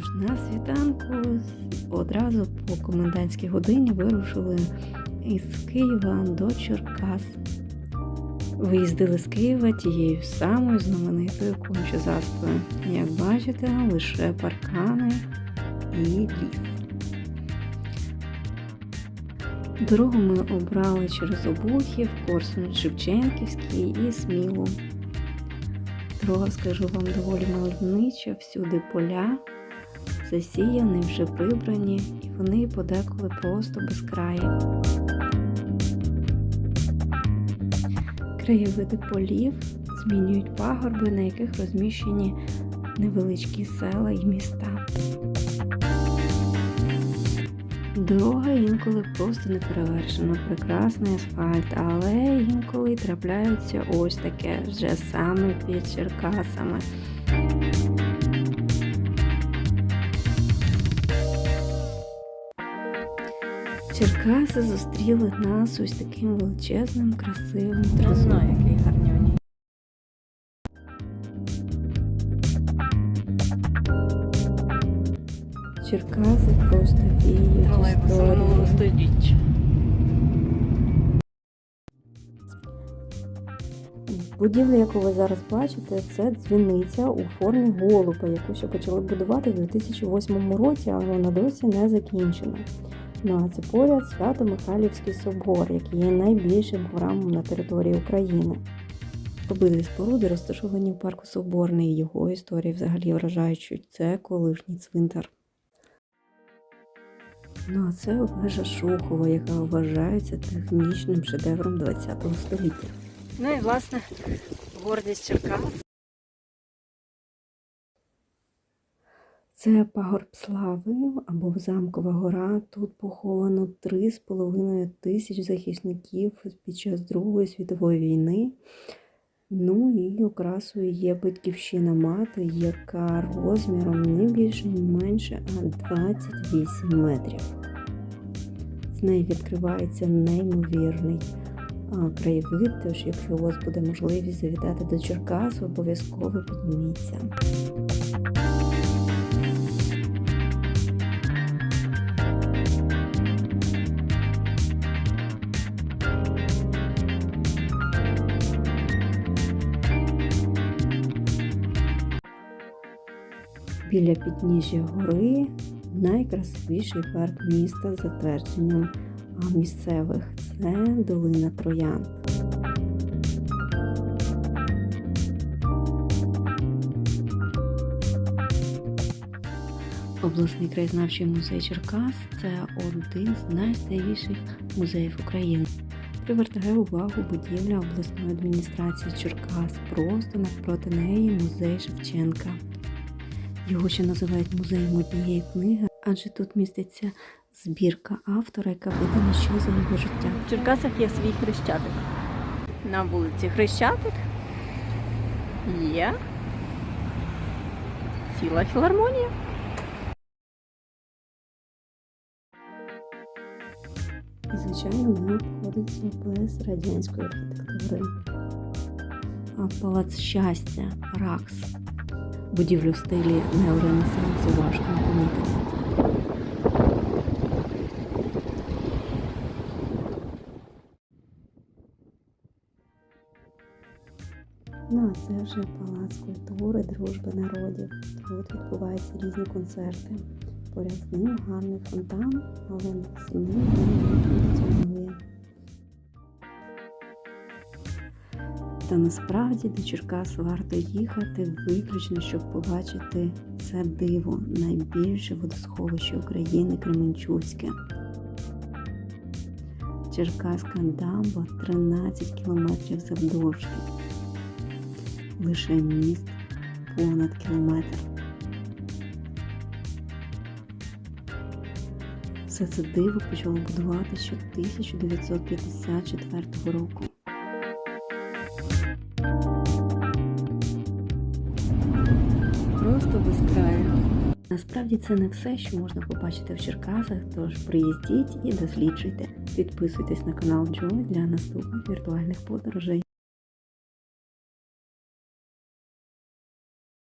Тож на світанку одразу по комендантській годині вирушили із Києва до Черкас. Виїздили з Києва тією самою знаменитою кончезаспою. Як бачите, лише паркани і ліс. Дорогу ми обрали через Обухів, Корсун, Шевченківський і Смілу. Дорога, скажу вам, доволі мальовнича, всюди поля, засіяні, вже прибрані, і вони подеколи просто безкраї. Краєвиди полів змінюють пагорби, на яких розміщені невеличкі села і міста. Дорога інколи просто неперевершена, прекрасний асфальт, але інколи трапляється ось таке вже саме під Черкасами. Черкаси зустріли нас ось таким величезним, красивим тризубом. який гарнюній. Черкаси просто віють історією. Будівля, яку ви зараз бачите, це дзвіниця у формі голуба, яку ще почали будувати в 2008 році, але вона досі не закінчена. Ну а це поряд Свято-Михайлівський собор, який є найбільшим храмом на території України. Обидві споруди розташовані в парку Соборний. Його історії взагалі вражаючі. Це колишній цвинтар. Ну а це вежа Шухова, яка вважається технічним шедевром ХХ століття. Ну і власне гордість Черкас. Це пагорб слави або замкова гора. Тут поховано 3,5 тисяч захисників під час Другої світової війни. Ну і окрасою є батьківщина мати, яка розміром не більше, ні менше, а 28 метрів. З неї відкривається неймовірний краєвид, тож якщо у вас буде можливість завітати до Черкас, обов'язково підніміться. Біля підніжжя гори найкрасивіший парк міста за твердженням місцевих це долина Троян. Обласний краєзнавчий музей Черкас це один з найстаріших музеїв України. Привертає увагу будівля обласної адміністрації Черкас. Просто навпроти неї музей Шевченка. Його ще називають музеєм однієї книги, адже тут міститься збірка автора, яка видана ще за його життя. В Черкасах є свій хрещатик. На вулиці Хрещатик є ціла філармонія. І, звичайно, не обходиться без радянської архітектури. А палац щастя, Ракс. Будівлю в стилі неоренесансу важко помітити. Ну, а це вже палац культури, дружби народів. Тут відбуваються різні концерти. Поряд з ним гарний фонтан, але восени він не функціонує. Та насправді до Черкас варто їхати виключно, щоб побачити це диво, найбільше водосховище України Кременчуцьке. Черкаська дамба 13 кілометрів завдовжки. Лише міст понад кілометр. Все це диво почало будувати ще 1954 року. Просто безкраю. Насправді це не все, що можна побачити в Черкасах, тож приїздіть і досліджуйте. Підписуйтесь на канал Джой для наступних віртуальних подорожей.